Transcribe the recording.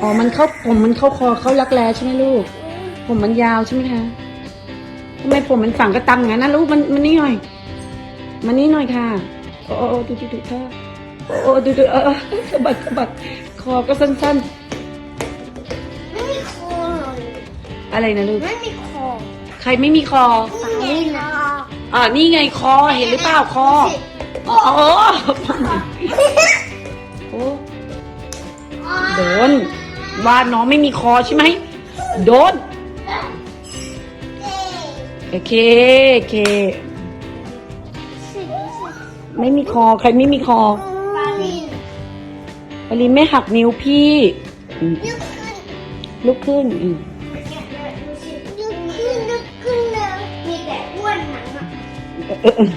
อ๋อ มันเข้าผมมันเข้าคอเข้ารักแร้ใช่ไหมลูก ผมมันยาวใช่ไหมคะทำไมผมมันฝังกระตังงั้นนะลูกมันมันนี่หน่อย มันนี่หน่อยค่ะ โอ้โอ้โอ้ดูดูดูท่าโอ้โอ้ดูดูเออเออสะบัดสะบัดคอก็สั้น ไม่มีคอเลยๆ อะไรนะลูก ไม่มีคอใครไม่มีคอฝั่งนี้นะอ่านี่ไงคอเห็นหรือเปล่าคออ๋อโอ้โอ้โดน ว่าน้องไม่มีคอใช่ไหม โดน โอเค โอเค ไม่มีคอ ใครไม่มีคอปาลินปรินไม่หักนิ้วพี่อืมลุกขึ้นลุกขึ้นอืมลุกขึ้นลุกขึ้นเลยมีแต่อ้วนหนังอะเออเออ